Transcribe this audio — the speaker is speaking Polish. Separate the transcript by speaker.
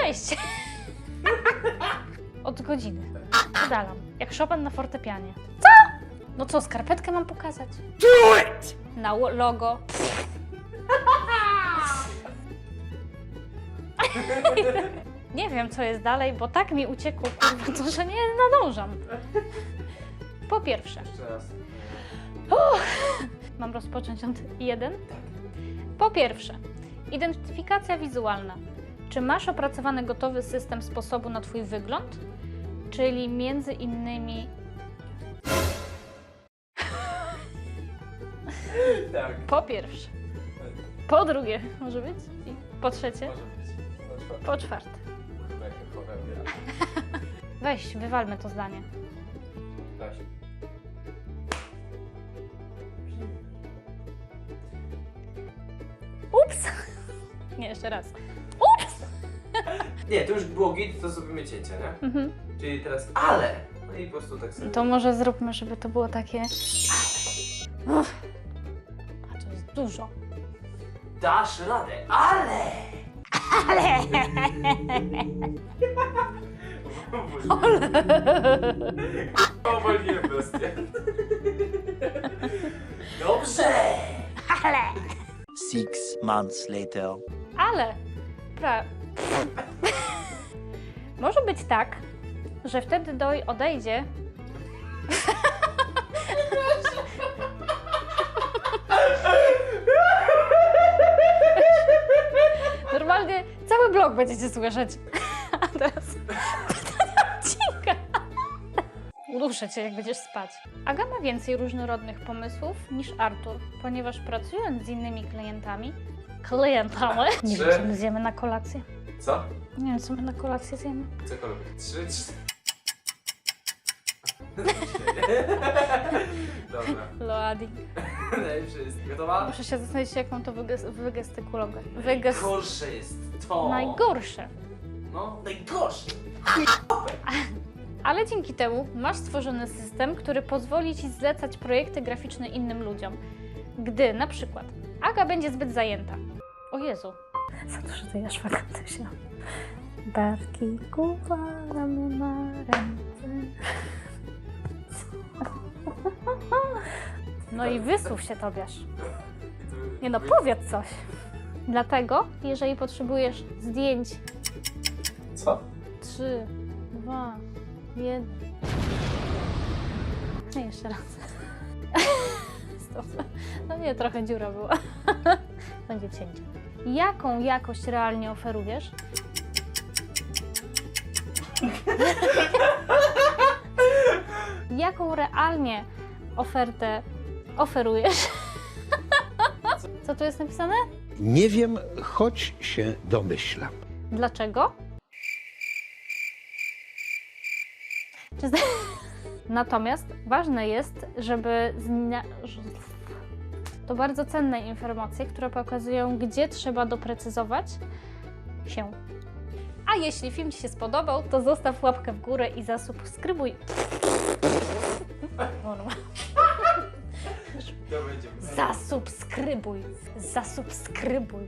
Speaker 1: Cześć! Od godziny. Udalam. Jak Chopin na fortepianie. Co? No co, skarpetkę mam pokazać?
Speaker 2: Do it!
Speaker 1: Na lo- logo. Nie wiem, co jest dalej, bo tak mi uciekło, kurwa, to, że nie nadążam. Po pierwsze,
Speaker 2: Jeszcze raz.
Speaker 1: mam rozpocząć od jeden? Po pierwsze, identyfikacja wizualna. Czy masz opracowany gotowy system sposobu na Twój wygląd? Czyli między innymi
Speaker 2: Tak.
Speaker 1: po pierwsze, po drugie, może być? I po trzecie,
Speaker 2: Może być. Może
Speaker 1: po czwarte. Weź, wywalmy to zdanie. Ups! Nie, jeszcze raz.
Speaker 2: Nie, to już było git, to zrobimy cięcie, nie?
Speaker 1: Mhm.
Speaker 2: Czyli teraz ale! No i po prostu tak sobie.
Speaker 1: To może zróbmy, żeby to było takie. Ale. Uff. A to jest dużo.
Speaker 2: Dasz radę, ale!
Speaker 1: Ale!
Speaker 2: Powoliłem bestię. Dobrze!
Speaker 1: Ale!
Speaker 3: Six months later.
Speaker 1: Ale! Pra... Może być tak, że wtedy doj odejdzie. Normalnie cały blok będziecie słyszeć. A teraz odcinka. Uduszę cię, jak będziesz spać. Aga ma więcej różnorodnych pomysłów niż Artur, ponieważ pracując z innymi klientami, klientami, nie wiem, co my zjemy na kolację.
Speaker 2: Co?
Speaker 1: Nie wiem, co my na kolację zjemy.
Speaker 2: Cokolwiek. Trzy, trzy. Dobra.
Speaker 1: Loadi.
Speaker 2: Najlepsze jest. Gotowa?
Speaker 1: Muszę się zastanowić, jak mam to wyges- wygestykulować. Wyges...
Speaker 2: Najgorsze jest to.
Speaker 1: Najgorsze.
Speaker 2: No, najgorsze.
Speaker 1: Ale dzięki temu masz stworzony system, który pozwoli Ci zlecać projekty graficzne innym ludziom. Gdy na przykład Aga będzie zbyt zajęta. O Jezu. Za dużo tej aszwagandzy Barki, kuwa, ramiona, ręce. No i wysłów się, Tobiasz. Nie no, powiedz coś. Dlatego, jeżeli potrzebujesz zdjęć
Speaker 2: Co?
Speaker 1: 3, 2, 1. No jeszcze raz. Stop. No nie, trochę dziura była. Będzie cięcie. Jaką jakość realnie oferujesz? Jaką realnie ofertę oferujesz? Co tu jest napisane?
Speaker 4: Nie wiem, choć się domyślam.
Speaker 1: Dlaczego? Natomiast ważne jest, żeby zna... to bardzo cenne informacje, które pokazują, gdzie trzeba doprecyzować się. A jeśli film Ci się spodobał, to zostaw łapkę w górę i zasubskrybuj.
Speaker 2: Będzie.
Speaker 1: Zasubskrybuj. Zasubskrybuj.